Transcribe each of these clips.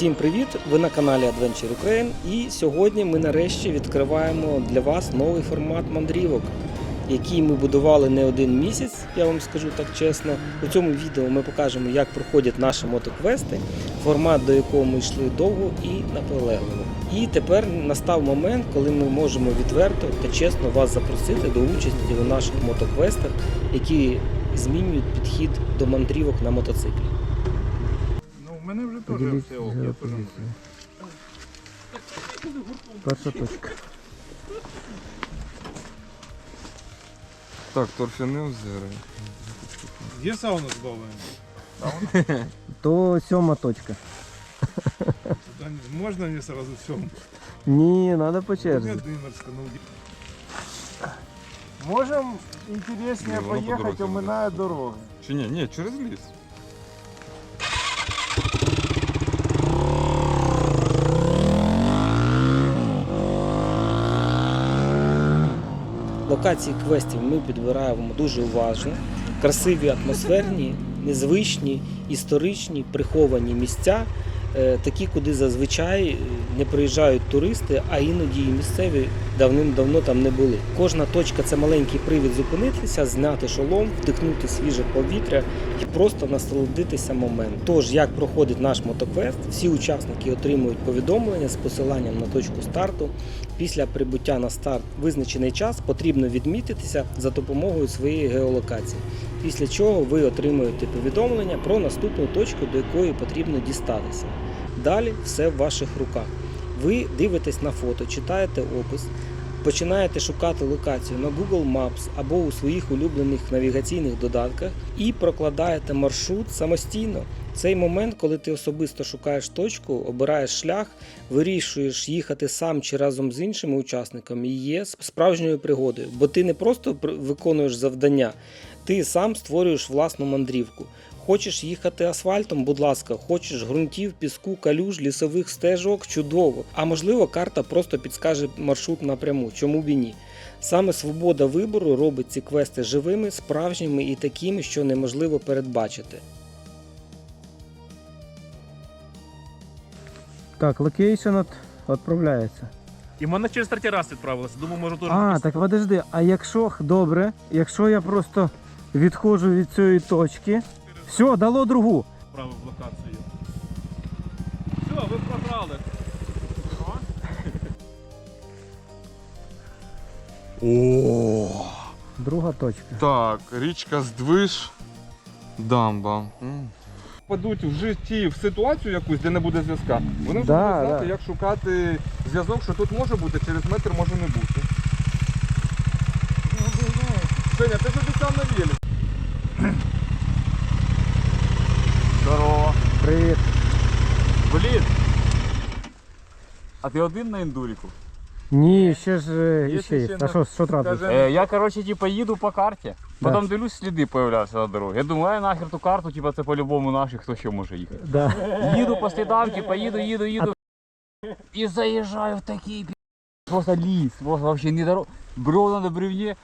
Всім привіт! Ви на каналі Adventure Ukraine і сьогодні ми нарешті відкриваємо для вас новий формат мандрівок, який ми будували не один місяць, я вам скажу так чесно. У цьому відео ми покажемо, як проходять наші мотоквести, формат до якого ми йшли довго і наполегливо. І тепер настав момент, коли ми можемо відверто та чесно вас запросити до участі у наших мотоквестах, які змінюють підхід до мандрівок на мотоциклі. Ну, у мене вже теж Поділіть все ок, я теж можу. геопозицію. Перша точка. Так, торфяне озеро. Є сауна з бавою? То сьома точка. Туда не- Можна мені сразу все? Ні, треба по черзі. Володимирська, ну где- Можем интереснее Не, воно по поехать, дорозі буде. уминая дороги. Чи ні? Ні, через ліс. Локації квестів ми підбираємо дуже уважно. Красиві атмосферні, незвичні, історичні, приховані місця, е, такі, куди зазвичай е, не приїжджають туристи, а іноді і місцеві давним-давно там не були. Кожна точка це маленький привід зупинитися, зняти шолом, вдихнути свіже повітря і просто насолодитися моментом. Тож, як проходить наш мотоквест, всі учасники отримують повідомлення з посиланням на точку старту. Після прибуття на старт визначений час потрібно відмітитися за допомогою своєї геолокації. Після чого ви отримуєте повідомлення про наступну точку, до якої потрібно дістатися. Далі все в ваших руках. Ви дивитесь на фото, читаєте опис, починаєте шукати локацію на Google Maps або у своїх улюблених навігаційних додатках і прокладаєте маршрут самостійно. Цей момент, коли ти особисто шукаєш точку, обираєш шлях, вирішуєш їхати сам чи разом з іншими учасниками, і є справжньою пригодою, бо ти не просто пр- виконуєш завдання, ти сам створюєш власну мандрівку. Хочеш їхати асфальтом, будь ласка, хочеш ґрунтів, піску, калюж, лісових стежок, чудово. А можливо, карта просто підскаже маршрут напряму, чому б і ні. Саме свобода вибору робить ці квести живими, справжніми і такими, що неможливо передбачити. Так, локейшн от, відправляється. І мене через третій раз відправилося. Думаю, може теж А, так подожди, а якщо добре, якщо я просто відходжу від цієї точки. Все, дало другу. відправив локацію. Все, ви програли. О, Друга точка. так, річка Здвиж, дамба. Падуть в житті в ситуацію якусь, де не буде зв'язка. Вони вже Да, будуть знати, да. як шукати зв'язок, що тут може бути, через метр може не бути. Женя, ти ж обіцяв на велик. Здорово. Привіт. Блін. А ти один на ендуріку? Ні, ще ж е, Є іще є. ще А що, що трапилось? Е, я, коротше, типа, їду по карті. Да. Потім дивлюсь, сліди появляються на дорозі. Я думаю, а нахер ту карту, типа, це по-любому наші, хто ще може їхати. Да. Їду по слідам, типа, їду, їду, їду. І заїжджаю в такий пі- просто ліс, просто вообще не дорога. Бревна на бревні.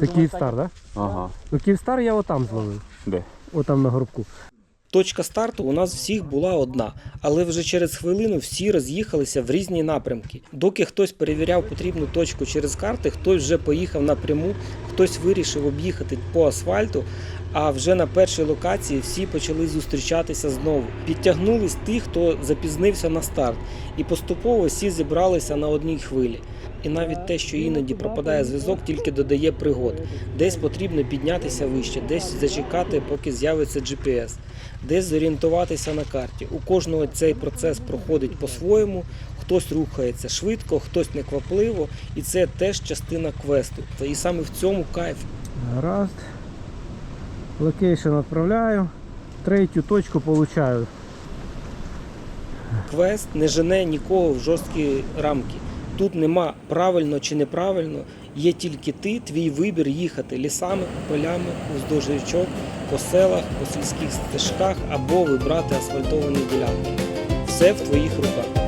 Це Київстар, так? Да? Ага. Ну Київстар я отам зловив. Де? Отам на горбку. Точка старту у нас всіх була одна, але вже через хвилину всі роз'їхалися в різні напрямки. Доки хтось перевіряв потрібну точку через карти, хтось вже поїхав напряму, хтось вирішив об'їхати по асфальту. А вже на першій локації всі почали зустрічатися знову. Підтягнулись ті, хто запізнився на старт, і поступово всі зібралися на одній хвилі. І навіть те, що іноді пропадає зв'язок, тільки додає пригод. Десь потрібно піднятися вище, десь зачекати, поки з'явиться GPS десь зорієнтуватися на карті. У кожного цей процес проходить по-своєму, хтось рухається швидко, хтось неквапливо, і це теж частина квесту. І саме в цьому кайф. Гаразд. Локейшн відправляю. Третю точку получаю. Квест не жене нікого в жорсткі рамки. Тут нема правильно чи неправильно, є тільки ти, твій вибір їхати лісами, полями, уздовж річок, по селах, по сільських стежках або вибрати асфальтовані ділянки. Все в твоїх руках.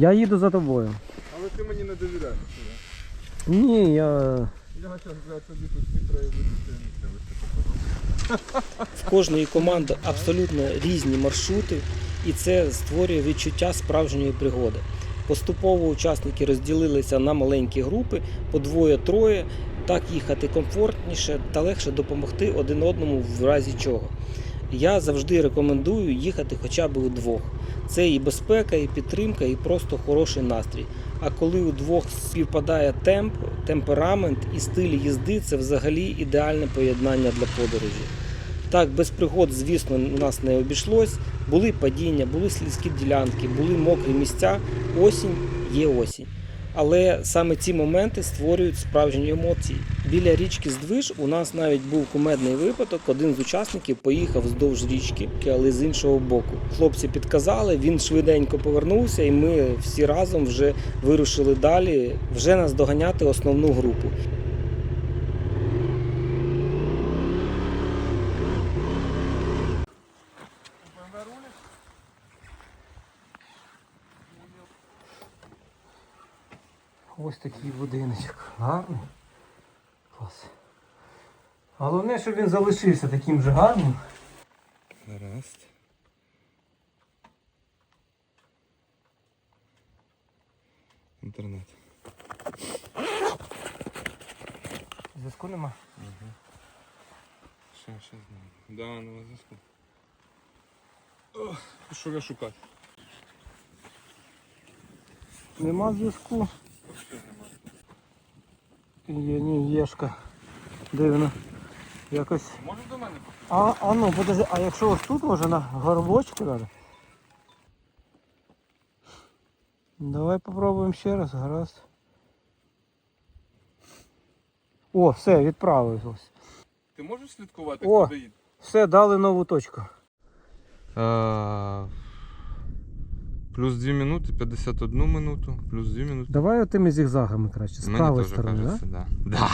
Я їду за тобою. Але ти мені не довіряєш. Ні, я. Я зараз блядь, тобі тут всі покажу. В кожної команди абсолютно різні маршрути, і це створює відчуття справжньої пригоди. Поступово учасники розділилися на маленькі групи по двоє-троє. Так їхати комфортніше та легше допомогти один одному в разі чого. Я завжди рекомендую їхати хоча б удвох. Це і безпека, і підтримка, і просто хороший настрій. А коли у двох співпадає темп, темперамент і стиль їзди, це взагалі ідеальне поєднання для подорожі. Так, без пригод, звісно, у нас не обійшлось. Були падіння, були слизькі ділянки, були мокрі місця. Осінь є осінь. Але саме ці моменти створюють справжні емоції. Біля річки Здвиж у нас навіть був кумедний випадок. Один з учасників поїхав вздовж річки, але з іншого боку. Хлопці підказали, він швиденько повернувся, і ми всі разом вже вирушили далі, вже наздоганяти основну групу. Ось такий будиночок. Гарний. Клас. Головне, щоб він залишився таким же гарним. Гаразд. Інтернет. Зв'язку нема. Ще, ще знаю. Да, ну зв'язку. Що я шукати? Нема зв'язку. Є, ні, єшка. Дивно. Якось. Можеш до мене А, а ну, подожди, а якщо ось тут може на горбочку треба? Давай попробуємо ще раз, гаразд. О, все, відправилось. Ти можеш слідкувати, О! хто доїде? Все, дали нову точку. Плюс 2 минути, 51 минуту, плюс 2 минути. Давай отими зігзагами краще, з Мені правої теж сторони, кажеться, да? Да.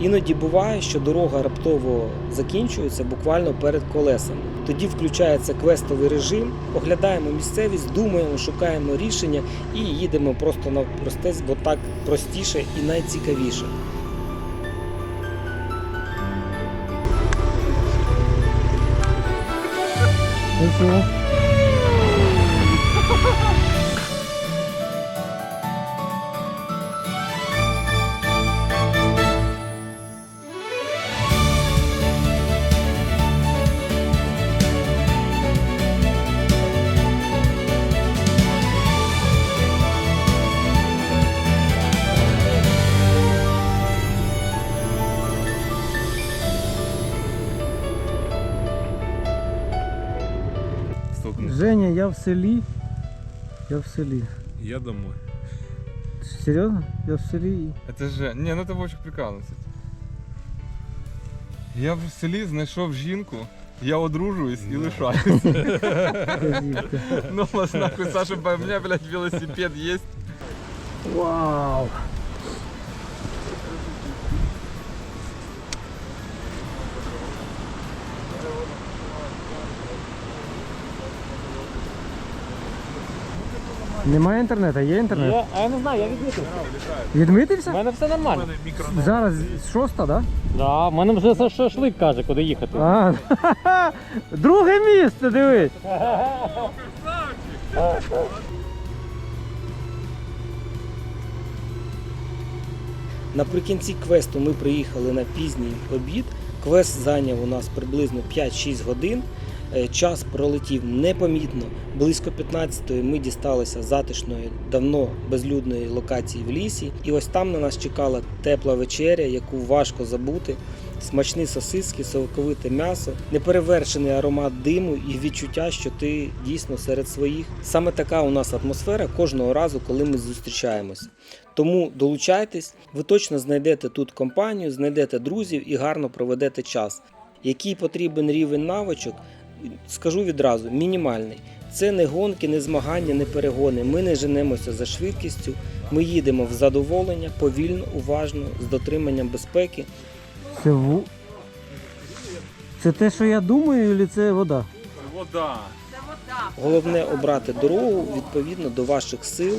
Іноді буває, що дорога раптово закінчується буквально перед колесами. Тоді включається квестовий режим, оглядаємо місцевість, думаємо, шукаємо рішення і їдемо просто навпростець, бо так простіше і найцікавіше. Ну що? Женя, я в селі. Я в селі. Я домой. Серйозно? Я в селі. Це же. Ні, ну ти Вовчик прикалується. Я в селі знайшов жінку, я одружуюсь і. Вказівка. Ну вас нахуй, Саша, у мене, блядь, велосипед є. Вау! Немає інтернету, є інтернет? Я, а я не знаю, я відмітив. Відмитився? У мене все нормально. Зараз шоста, так? Да, в мене вже за шашлик каже, куди їхати. А, друге місце, дивись. Наприкінці квесту ми приїхали на пізній обід. Квест зайняв у нас приблизно 5-6 годин. Е, Час пролетів непомітно. Близько 15-ї ми дісталися затишної, давно безлюдної локації в лісі. І ось там на нас чекала тепла вечеря, яку важко забути. Смачні сосиски, соковите м'ясо, неперевершений аромат диму і відчуття, що ти дійсно серед своїх. Саме така у нас атмосфера кожного разу, коли ми зустрічаємось. Тому долучайтесь, ви точно знайдете тут компанію, знайдете друзів і гарно проведете час. Який потрібен рівень навичок, скажу відразу, мінімальний. Це не гонки, не змагання, не перегони. Ми не женемося за швидкістю. Ми їдемо в задоволення, повільно, уважно, з дотриманням безпеки. Це ву. Це те, що я думаю, чи це вода? Вода. Головне обрати дорогу відповідно до ваших сил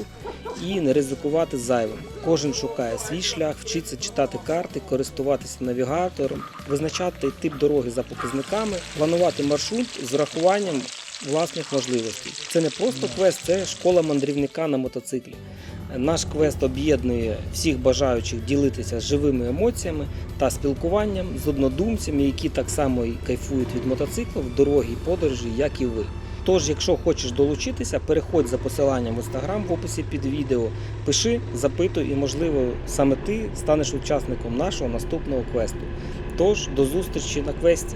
і не ризикувати зайвим. Кожен шукає свій шлях, вчиться читати карти, користуватися навігатором, визначати тип дороги за показниками, планувати маршрут з урахуванням власних можливостей. Це не просто квест, це школа мандрівника на мотоциклі. Наш квест об'єднує всіх бажаючих ділитися живими емоціями та спілкуванням з однодумцями, які так само і кайфують від мотоциклу в дорогі і подорожі, як і ви. Тож, якщо хочеш долучитися, переходь за посиланням в інстаграм в описі під відео, пиши, запитуй, і можливо саме ти станеш учасником нашого наступного квесту. Тож до зустрічі на квесті.